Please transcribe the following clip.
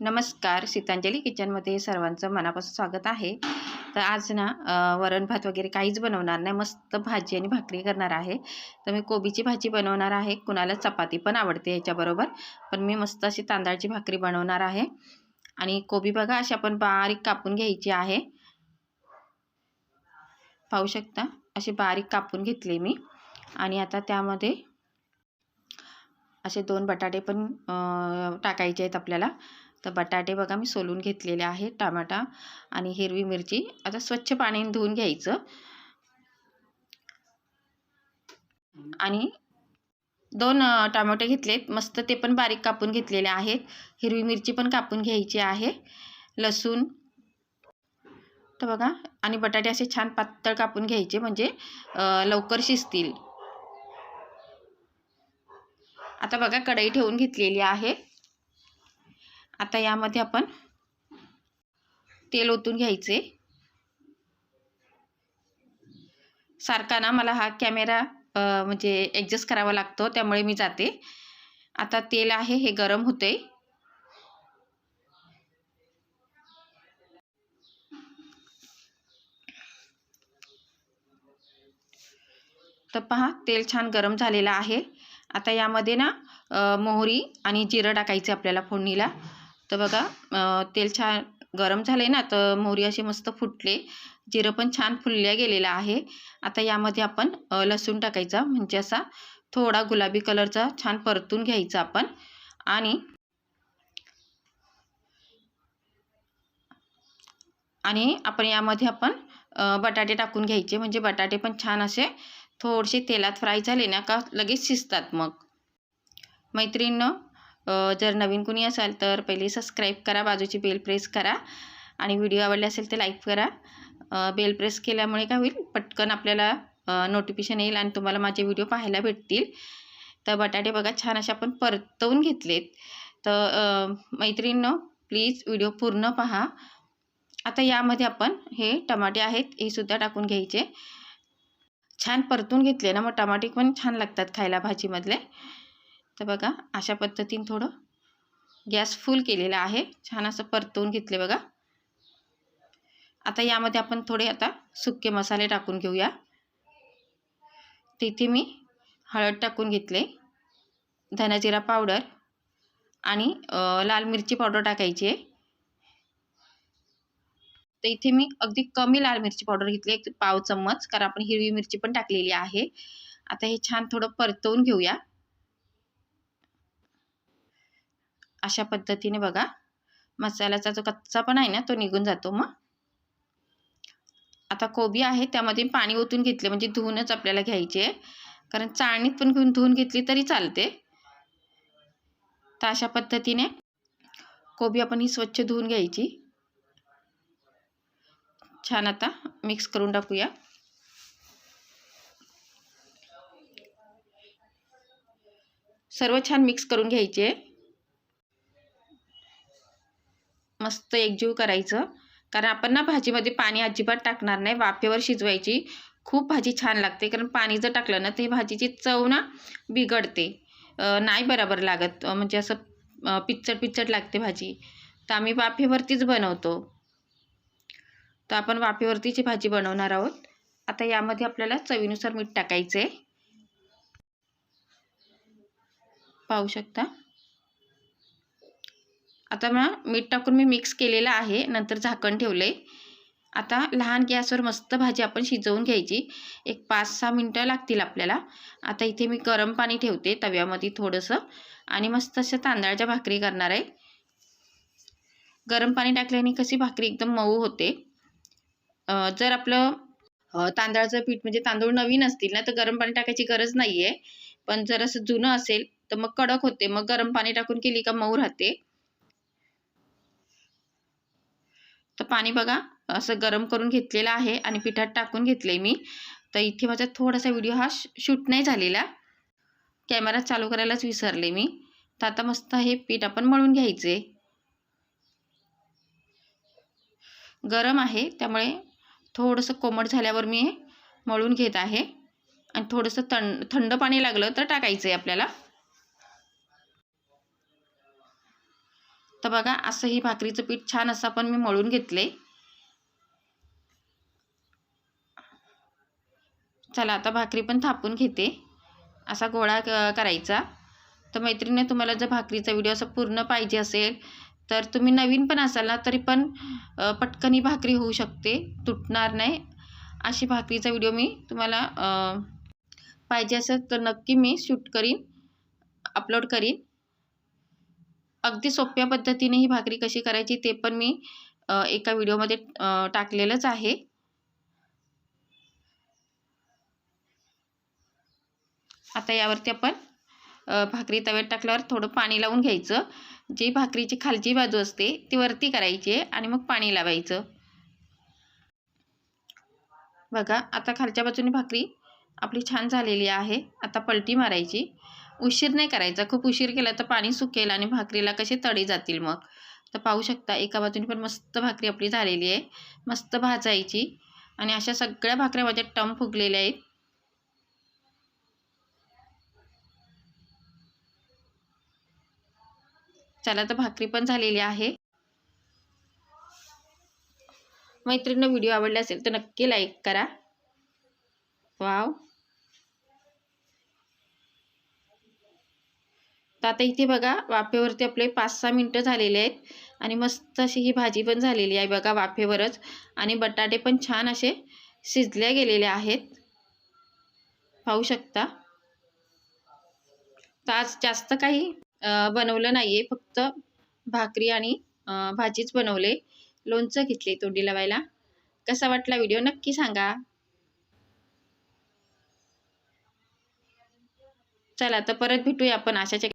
नमस्कार. सीतांजली किचनमध्ये सर्वांचं मनापासून स्वागत आहे. तर आज ना वरण भात वगैरे काहीच बनवणार नाही. मस्त भाजी आणि भाकरी करणार आहे. तर मी कोबीची भाजी बनवणार आहे. कुणाला चपाती पण आवडते याच्याबरोबर. पण मी मस्त अशी तांदळाची भाकरी बनवणार आहे. आणि कोबी बघा अशी आपण बारीक कापून घ्यायची आहे. पाहू शकता? अशी बारीक कापून घेतली मी. आणि आता त्यामध्ये असे दोन बटाटे पण टाकायचे आहेत आपल्याला. तर बटाटे बघा मी सोलून घेतलेले आहे टमाटा आणि हिरवी मिरची. आता स्वच्छ पाण्याने धुवून घ्यायचं. आणि दोन टमाटे घेतलेत मस्त ते पण बारीक कापून घेतलेले आहेत. हिरवी मिरची पण कापून घ्यायची आहे. लसूण. तर बघा आणि बटाटे असे छान पातळ कापून घ्यायचे म्हणजे लवकर शिजतील. आता बघा कढई ठेवून घेतलेली आहे. आता यामध्ये आपण तेल ओतून घ्यायचे. सारखा ना मला हा कॅमेरा म्हणजे ॲडजस्ट करावा लागतो त्यामुळे मी जाते. आता तेल आहे हे गरम होते तर पहा तेल छान गरम झालेलं आहे. आता यामध्ये ना मोहरी आणि जिरं टाकायचे आपल्याला फोडणीला. तर बघा तेल छान गरम झाले ना तर मोहरी असे मस्त फुटले. जिरं पण छान फुलल्या गेलेलं आहे. आता यामध्ये आपण लसूण टाकायचा. म्हणजे असा थोडा गुलाबी कलरचा छान परतून घ्यायचा आपण. आणि आणि आपण यामध्ये आपण बटाटे टाकून घ्यायचे. म्हणजे बटाटे पण छान असे थोडेसे तेलात फ्राय झाले ना का लगेच शिजतात मग. मैत्रिणींनो जर नवीन कुणी असाल तर पहिले सबस्क्राईब करा बाजूची बेल प्रेस करा आणि व्हिडिओ आवडले असेल तर लाईक करा. बेल प्रेस केल्यामुळे काय होईल? पटकन आपल्याला नोटिफिकेशन येईल आणि तुम्हाला माझे व्हिडिओ पाहायला भेटतील. तर बटाटे बघा छान असे आपण परतवून घेतलेत. तर मैत्रिणीनं प्लीज व्हिडिओ पूर्ण पहा. आता यामध्ये आपण हे टमाटे आहेत हे सुद्धा टाकून घ्यायचे. छान परतून घेतले ना मग टमाटे पण छान लागतात खायला भाजीमधले. तर बघा अशा पद्धतीने थोडं गॅस फुल केलेला आहे. छान असं परतवून घेतले बघा. आता यामध्ये आपण थोडे आता सुके मसाले टाकून घेऊया. तिथे मी हळद टाकून घेतले धनाजिरा पावडर आणि लाल मिरची पावडर टाकायची आहे. तर इथे मी अगदी कमी लाल मिरची पावडर घेतली एक पाव चम्मच कारण आपण हिरवी मिरची पण टाकलेली आहे. आता हे छान थोडं परतवून घेऊया. अशा पद्धतीने बघा. मसाल्याचा जो कच्चा पण आहे ना तो निघून जातो मग. आता कोबी आहे त्यामध्ये पाणी ओतून घेतले म्हणजे धुवूनच आपल्याला घ्यायची. आहे कारण चाळणीत पण घेऊन धुवून घेतली तरी चालते. तर अशा पद्धतीने कोबी आपण ही स्वच्छ धुवून घ्यायची. छान आता मिक्स करून टाकूया. सर्व छान मिक्स करून घ्यायचे. मस्त एकजीव करायचं. कारण आपण ना भाजीमध्ये पाणी अजिबात टाकणार नाही. वाफेवर शिजवायची. खूप भाजी छान लागते. कारण पाणी जर टाकलं ना ते भाजीची चव ना बिघडते. नाही बरोबर लागत. म्हणजे असं पिच्चट पिच्चट लागते भाजी. तर आम्ही वाफेवरतीच बनवतो. तर आपण वाफेवरतीची भाजी बनवणार आहोत. आता यामध्ये आपल्याला चवीनुसार मीठ टाकायचं आहे पाहू शकता? आता मग मीठ टाकून मी मिक्स केलेलं आहे. नंतर झाकण ठेवलं आहे आता लहान गॅसवर मस्त भाजी आपण शिजवून घ्यायची. एक पाच सहा मिनटं लागतील आपल्याला. आता इथे मी गरम पाणी ठेवते तव्यामध्ये थोडंसं. आणि मस्त अशा तांदळाच्या भाकरी करणार आहे. गरम पाणी टाकल्याने कशी भाकरी एकदम मऊ होते. जर आपलं तांदळाचं पीठ म्हणजे तांदूळ नवीन असतील ना तर गरम पाणी टाकायची गरज नाही आहे पण जर असं जुनं असेल तर मग कडक होते. मग गरम पाणी टाकून केली का मऊ राहते. तर पाणी बघा असं गरम करून घेतलेलं आहे आणि पिठात टाकून घेतले मी. तर इथे माझा थोडासा व्हिडिओ हा शूट नाही झालेला. कॅमेरा चालू करायलाच विसरले मी. तर आता मस्त हे पीठ आपण मळून घ्यायचे. गरम आहे त्यामुळे थोडंसं कोमट झाल्यावर मी मळून घेत आहे. आणि थोडंसं थंड थंड पाणी लागलं तर टाकायचं आहे आपल्याला. तर बघा असं ही भाकरीचं पीठ छान असं पण मी मळून घेतले. चला आता भाकरी पण थापून घेते. असा गोळा करायचा. तर मैत्रिणी तुम्हाला जर भाकरीचा व्हिडिओ असा पूर्ण पाहिजे असेल तर तुम्ही नवीन पण असाल ना तरी पण पटकनही भाकरी होऊ शकते. तुटणार नाही. अशी भाकरीचा व्हिडिओ मी तुम्हाला पाहिजे असेल तर नक्की मी शूट करीन अपलोड करीन. अगदी सोप्या पद्धतीने ही भाकरी कशी करायची ते पण मी एका व्हिडिओमध्ये टाकलेलंच आहे. आता यावरती आपण भाकरी तव्यात टाकल्यावर थोडं पाणी लावून घ्यायचं. जी भाकरीची खालची बाजू असते ती वरती करायची आहे आणि मग पाणी लावायचं. बघा आता खालच्या बाजूने भाकरी आपली छान झालेली आहे. आता पलटी मारायची. उशीर नाही करायचा. खूप उशीर केला तर पाणी सुकेल आणि भाकरीला कसे तडे जातील मग? तर पाहू शकता एका बाजूने पण मस्त भाकरी आपली झालेली आहे. मस्त भाजायची. आणि अशा सगळ्या भाकऱ्या माझ्या टम फुगलेल्या आहेत. चला तर भाकरी पण झालेली आहे. मैत्रिणींना व्हिडिओ आवडला असेल तर नक्की लाईक करा. वाव. तर आता इथे बघा वाफेवरती आपले पाच सहा मिनटं झालेले आहेत. आणि मस्त अशी ही भाजी पण झालेली आहे बघा वाफेवरच. आणि बटाटे पण छान असे शिजल्या गेलेले आहेत. पाहू शकता? तर आज जास्त काही बनवलं नाही आहे फक्त भाकरी आणि भाजीच बनवले. लोणचं घेतले तोंडी लावायला. कसा वाटला व्हिडिओ नक्की सांगा. चला तर परत भेटूया आपण अशाच्या